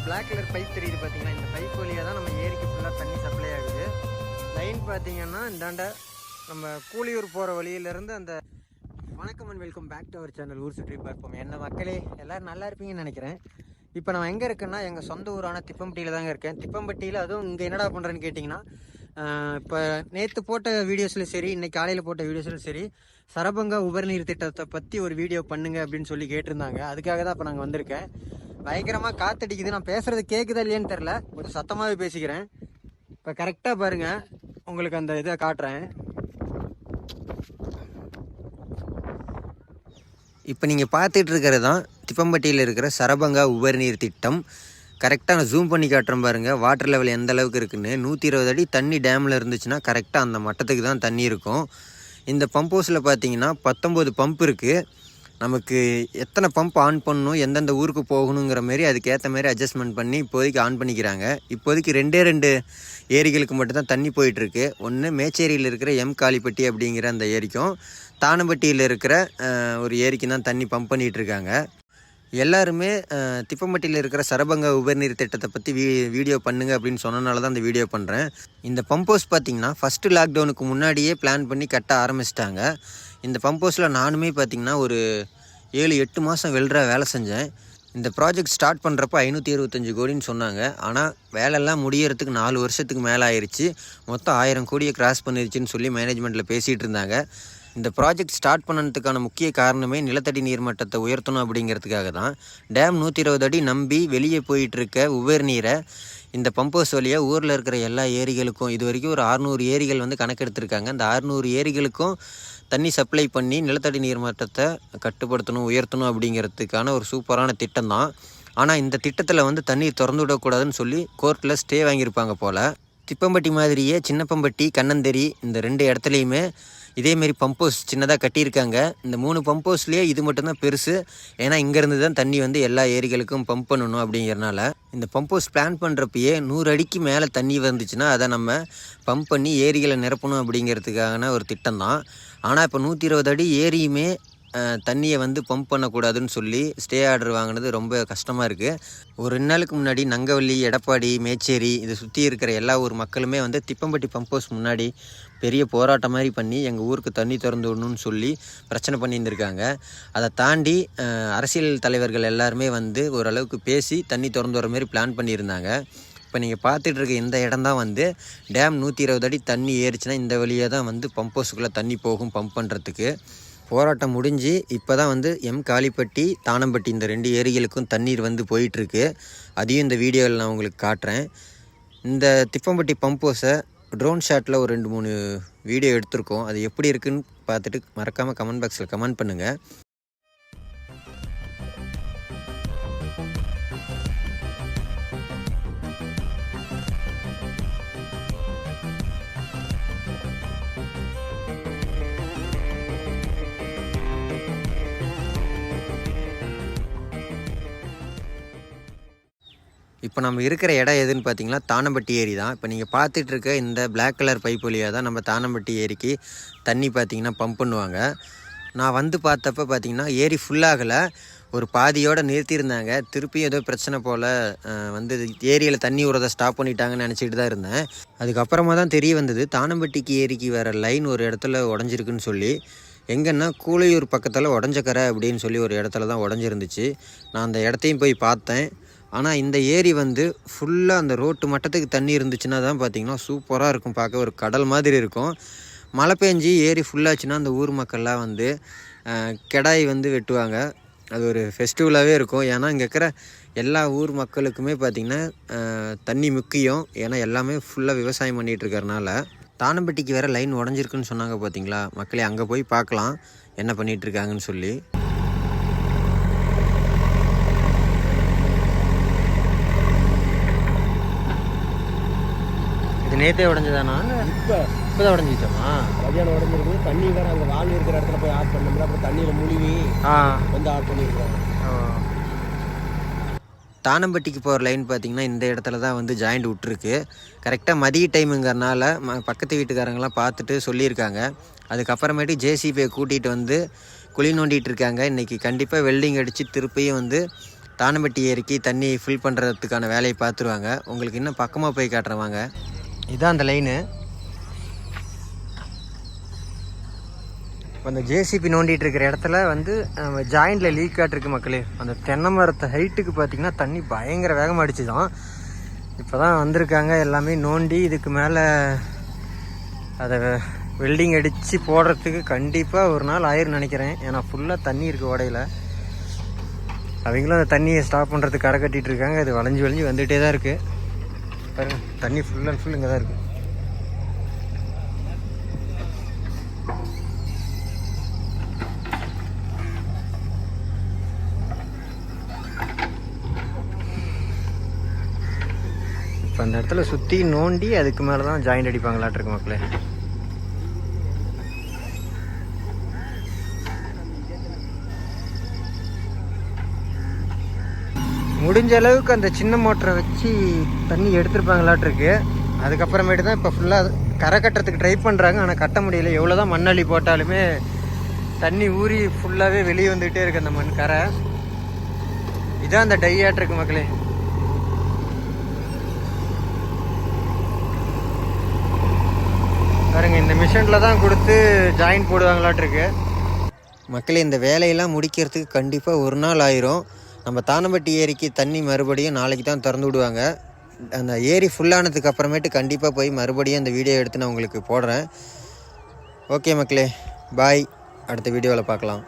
உங்களுக்கு colour pipe தெரியுது பார்த்தீங்கன்னா இந்த பைப் வழியாக தான் நம்ம ஏரிக்கு ஃபுல்லாக தண்ணி சப்ளை ஆகுது. லைன் பார்த்தீங்கன்னா இந்தாண்ட நம்ம கூலியூர் போகிற வழியிலேருந்து அந்த வணக்கம் and welcome back to our channel ஊர் சுற்றி பார்ப்போம். என்ன மக்களே எல்லோரும் நல்லா இருப்பீங்கன்னு நினைக்கிறேன். இப்போ நான் எங்கே இருக்கேன்னா எங்கள் சொந்த ஊரான திப்பம்பட்டியில் தாங்க இருக்கேன். திப்பம்பட்டியில் அதுவும் இங்கே என்னடா பண்ணுறேன்னு கேட்டிங்கன்னா இப்போ நேற்று போட்ட வீடியோஸ்லையும் சரி இன்றைக்கி காலையில் போட்ட வீடியோஸ்லையும் சரி சரபங்கா உபரிநீர் திட்டத்தை பற்றி ஒரு வீடியோ பண்ணுங்க அப்படின்னு சொல்லி கேட்டிருந்தாங்க. அதுக்காக தான் இப்போ நாங்கள் வந்திருக்கேன். பயங்கரமாக காத்தடிக்குது. நான் பேசுகிறது கேட்குதா இல்லையான்னு தெரில கொஞ்சம் சத்தமாகவே பேசிக்கிறேன். இப்போ கரெக்டாக பாருங்கள் உங்களுக்கு அந்த இதை காட்டுறேன். இப்போ நீங்கள் பார்த்துட்டு இருக்கிறது தான் திப்பம்பட்டியில் இருக்கிற சரபங்கா உபரிநீர் திட்டம். கரெக்டாக நான் ஜூம் பண்ணி காட்டுறேன் பாருங்கள் வாட்டர் லெவல் எந்த அளவுக்கு இருக்குன்னு. நூற்றி இருபது அடி தண்ணி டேமில் இருந்துச்சுன்னா கரெக்டாக அந்த மட்டத்துக்கு தான் தண்ணி இருக்கும். இந்த பம்ப் ஹவுஸில் பார்த்தீங்கன்னா பத்தொம்போது பம்ப் இருக்குது நமக்கு எத்தனை பம்ப் ஆன் பண்ணணும் எந்தெந்த ஊருக்கு போகணுங்கிற மாரி அதுக்கேற்ற மாதிரி அட்ஜஸ்ட்மெண்ட் பண்ணி இப்போதைக்கு ஆன் பண்ணிக்கிறாங்க. இப்போதைக்கு ரெண்டே ரெண்டு ஏரிகளுக்கு மட்டும்தான் தண்ணி போயிட்டுருக்கு. ஒன்று மேச்சேரியில் இருக்கிற எம் காளிப்பட்டி அப்படிங்கிற அந்த ஏரிக்கும் தானம்பட்டியில் இருக்கிற ஒரு ஏரிக்கு தான் தண்ணி பம்ப் பண்ணிகிட்ருக்காங்க எல்லாருமே திப்பம்பட்டியில் இருக்கிற சரபங்க உபரிநீர் திட்டத்தை பற்றி வீ வீடியோ பண்ணுங்கள் அப்படின்னு சொன்னனால தான் இந்த வீடியோ பண்ணுறேன் இந்த பம்ப் ஹவுஸ் பார்த்தீங்கன்னா ஃபஸ்ட்டு லாக்டவுனுக்கு முன்னாடியே பிளான் பண்ணி கட்ட ஆரம்பிச்சிட்டாங்க. இந்த பம்ப் ஹவுஸில் நானுமே பார்த்தீங்கன்னா ஒரு ஏழு எட்டு மாதம் வெல்ற வேலை செஞ்சேன். இந்த ப்ராஜெக்ட் ஸ்டார்ட் பண்ணுறப்ப ஐநூற்றி இருபத்தஞ்சு கோடின்னு சொன்னாங்க. ஆனால் வேலையெல்லாம் முடியறதுக்கு நாலு வருஷத்துக்கு மேலே ஆயிடுச்சு மொத்தம் ஆயிரம் கோடியை கிராஸ் பண்ணிருச்சுன்னு சொல்லி மேனேஜ்மெண்ட்டில் பேசிகிட்டு இருந்தாங்க. இந்த ப்ராஜெக்ட் ஸ்டார்ட் பண்ணதுக்கான முக்கிய காரணமே நிலத்தடி நீர்மட்டத்தை உயர்த்தணும் அப்படிங்கிறதுக்காக தான். டேம் நூற்றி இருபது அடி நம்பி வெளியே போயிட்டுருக்க உபரி நீரை இந்த பம்ப் ஹவுஸ் வழியாக ஊரில் இருக்கிற எல்லா ஏரிகளுக்கும் இது வரைக்கும் ஒரு அறுநூறு ஏரிகள் வந்து கணக்கெடுத்திருக்காங்க. அந்த அறுநூறு ஏரிகளுக்கும் தண்ணி சப்ளை பண்ணி நிலத்தடி நீர்மட்டத்தை கட்டுப்படுத்தணும் உயர்த்தணும் அப்படிங்கிறதுக்கான ஒரு சூப்பரான திட்டம் தான். ஆனால் இந்த திட்டத்தில் வந்து தண்ணீர் திறந்து விடக்கூடாதுன்னு சொல்லி கோர்ட்டில் ஸ்டே வாங்கியிருப்பாங்க போல். திப்பம்பட்டி மாதிரியே சின்னப்பம்பட்டி கண்ணந்தேரி இந்த ரெண்டு இடத்துலையுமே இதேமாரி பம்ப் ஹவுஸ் சின்னதாக கட்டியிருக்காங்க. இந்த மூணு பம்ப் ஹவுஸ்லேயே இது மட்டும்தான் பெருசு. ஏன்னா இங்கேருந்து தான் தண்ணி வந்து எல்லா ஏரிகளுக்கும் பம்ப் பண்ணணும் அப்படிங்கிறனால இந்த பம்ப் ஹவுஸ் பிளான் பண்ணுறப்பயே நூறு அடிக்கு மேலே தண்ணி வந்துச்சுன்னா அதை நம்ம பம்ப் பண்ணி ஏரிகளை நிரப்பணும் அப்படிங்கிறதுக்கான ஒரு திட்டம் தான் ஆனால் இப்போ நூற்றி இருபது அடி ஏரியுமே தண்ணியை வந்து பம்ப் பண்ணக்கூடாதுன்னு சொல்லி ஸ்டே ஆர்டர் வாங்கினது ரொம்ப கஷ்டமாக இருக்குது ஒரு ரெண்டு நாளுக்கு முன்னாடி நங்கவள்ளி எடப்பாடி மேச்சேரி இதை சுற்றி இருக்கிற எல்லா ஊர் மக்களுமே வந்து திப்பம்பட்டி பம்ப் ஹவுஸ் முன்னாடி பெரிய போராட்டம் மாதிரி பண்ணி எங்கள் ஊருக்கு தண்ணி திறந்து விடணும்னு சொல்லி பிரச்சனை பண்ணியிருந்திருக்காங்க. அதை தாண்டி அரசியல் தலைவர்கள் எல்லாருமே வந்து ஓரளவுக்கு பேசி தண்ணி திறந்து வர மாதிரி பிளான் பண்ணியிருந்தாங்க. இப்போ நீங்கள் பார்த்துட்டு இருக்க இந்த இடம் தான் வந்து டேம் நூற்றி இருபது அடி தண்ணி ஏறிச்சுன்னா இந்த வழியாக தான் வந்து பம்ப் ஹவுஸுக்குள்ளே தண்ணி போகும் பம்ப் பண்ணுறதுக்கு போராட்டம் முடிஞ்சு இப்போ தான் வந்து எம் காளிப்பட்டி தானம்பட்டி இந்த ரெண்டு ஏரிகளுக்கும் தண்ணீர் வந்து போயிட்டுருக்கு. அதையும் இந்த வீடியோவில் நான் உங்களுக்கு காட்டுறேன். இந்த திப்பம்பட்டி பம்ப் ஹவுஸை ட்ரோன் ஷாட்டில் ஒரு ரெண்டு மூணு வீடியோ எடுத்திருக்கோம். அது எப்படி இருக்குன்னு பார்த்துட்டு மறக்காமல் கமெண்ட் பாக்ஸில் கமெண்ட் பண்ணுங்கள் இப்போ நம்ம இருக்கிற இடம் எதுன்னு பார்த்தீங்கன்னா தானம்பட்டி ஏரி தான். இப்போ நீங்கள் பார்த்துட்டு இருக்க இந்த பிளாக் கலர் பைப் வழியாக தான் நம்ம தானம்பட்டி ஏரிக்கு தண்ணி பார்த்தீங்கன்னா பம்ப் பண்ணுவாங்க. நான் வந்து பார்த்தப்ப பார்த்தீங்கன்னா ஏரி ஃபுல்லாகலை ஒரு பாதியோடு நிறுத்தியிருந்தாங்க. திருப்பியும் ஏதோ பிரச்சனை போல் வந்து ஏரியில் தண்ணி விடுறத ஸ்டாப் பண்ணிட்டாங்கன்னு நினச்சிட்டு தான் இருந்தேன். அதுக்கப்புறமா தான் தெரிய வந்தது தானம்பட்டிக்கு ஏரிக்கு வேறு லைன் ஒரு இடத்துல உடஞ்சிருக்குன்னு சொல்லி. எங்கன்னா கூலையூர் பக்கத்தில் உடஞ்சக்கரை அப்படின்னு சொல்லி ஒரு இடத்துல தான் உடஞ்சிருந்துச்சு. நான் அந்த இடத்தையும் போய் பார்த்தேன். ஆனால் இந்த ஏரி வந்து ஃபுல்லாக அந்த ரோட்டு மட்டத்துக்கு தண்ணி இருந்துச்சுன்னா தான் பார்த்தீங்கன்னா சூப்பராக இருக்கும். பார்க்க ஒரு கடல் மாதிரி இருக்கும். மழை பெஞ்சி ஏரி ஃபுல்லாச்சுன்னா அந்த ஊர் மக்கள்லாம் வந்து கிடாய் கெடாய் வந்து வெட்டுவாங்க. அது ஒரு ஃபெஸ்டிவலாகவே இருக்கும். ஏன்னா இங்கே இருக்கிற எல்லா ஊர் மக்களுக்குமே பார்த்திங்கன்னா தண்ணி முக்கியம். ஏன்னா எல்லாமே ஃபுல்லாக விவசாயம் பண்ணிகிட்டு இருக்கிறனால. தானம்பட்டிக்கு வேறு லைன் உடஞ்சிருக்குன்னு சொன்னாங்க பார்த்தீங்களா மக்களே அங்கே போய் பார்க்கலாம். என்ன பண்ணிகிட்ருக்காங்கன்னு சொல்லி. நேற்றே உடஞ்சதானா? இப்போ இப்போ. தான் உடஞ்சிச்சோமா மதியானம் உடஞ்சிருக்கு தண்ணி வேற அங்கே வால் இருக்கிற இடத்துல போய் ஆட் பண்ணோம்னா அப்புறம் தண்ணியில் முழுவி வந்து ஆட் பண்ணியிருக்காங்க. தானம்பட்டிக்கு போகிற லைன் பார்த்தீங்கன்னா இந்த இடத்துல தான் வந்து ஜாயிண்ட் விட்டுருக்கு. கரெக்டாக மதிய டைமுங்கிறனால ம பக்கத்து வீட்டுக்காரங்களாம் பார்த்துட்டு சொல்லியிருக்காங்க. அதுக்கப்புறமேட்டு ஜேசிபியை கூட்டிகிட்டு வந்து குழி நோண்டிட்டு இருக்காங்க இன்றைக்கி கண்டிப்பாக வெல்டிங் அடித்து திருப்பியும் வந்து தானம்பட்டி ஏரிக்கு தண்ணி ஃபில் பண்ணுறதுக்கான வேலையை பார்த்துருவாங்க. உங்களுக்கு இன்னும் பக்கமாக போய் காட்டுறேன் இதுதான் அந்த லைனு இப்போ அந்த ஜேசிபி நோண்டிகிட்டு இருக்கிற இடத்துல வந்து நம்ம ஜாயிண்டில் லீக் ஆகிட்டுருக்கு மக்களே. அந்த தென்னை மரத்தை ஹைட்டுக்கு பார்த்தீங்கன்னா தண்ணி பயங்கர வேகமாக அடிச்சு தான் இப்போ தான் வந்திருக்காங்க எல்லாமே நோண்டி இதுக்கு மேலே அதை வெல்டிங் அடித்து போடுறதுக்கு கண்டிப்பாக ஒரு நாள் ஆயிரும் நினைக்கிறேன். ஏன்னா ஃபுல்லாக தண்ணி இருக்குது ஓடையில். அவங்களும் அந்த தண்ணியை ஸ்டாப் பண்ணுறதுக்கு கரை கட்டிகிட்டு இருக்காங்க. அது வளைஞ்சு வளைஞ்சு வந்துகிட்டே தான் இருக்குது பாருங்க தண்ணி ஃபுல் அண்ட் ஃபுல் இங்கே தான் இருக்குது இப்போ அந்த இடத்துல சுற்றி நோண்டி அதுக்கு மேலே தான் ஜாயிண்ட் அடிப்பாங்களாட்டிருக்கு மக்களே. முடிஞ்ச அளவுக்கு அந்த சின்ன மோட்டரை வச்சு தண்ணி எடுத்துருப்பாங்களாட்டிருக்கு. அதுக்கப்புறமேட்டு தான் இப்போ ஃபுல்லாக கரை கட்டுறதுக்கு ட்ரை பண்ணுறாங்க ஆனால் கட்ட முடியல. எவ்வளோ தான் மண்ணள்ளி போட்டாலுமே தண்ணி ஊறி ஃபுல்லாகவே வெளியே வந்துகிட்டே இருக்கு அந்த மண் கரை. இதான் அந்த டையாட்டிருக்கு மக்களே. பாருங்க இந்த மிஷினில் தான் கொடுத்து ஜாயின் போடுவாங்களாட்டிருக்கு. மக்களே இந்த வேலையெல்லாம் முடிக்கிறதுக்கு கண்டிப்பாக ஒரு நாள் ஆயிரும். நம்ம தானம்பட்டி ஏரிக்கு தண்ணி மறுபடியும் நாளைக்கு தான் திறந்து விடுவாங்க. அந்த ஏரி ஃபுல்லானதுக்கு அப்புறமேட்டு கண்டிப்பாக போய் மறுபடியும் அந்த வீடியோ எடுத்து நான் உங்களுக்கு போடுறேன். ஓகே மக்களே பாய் அடுத்த வீடியோவில் பார்க்கலாம்.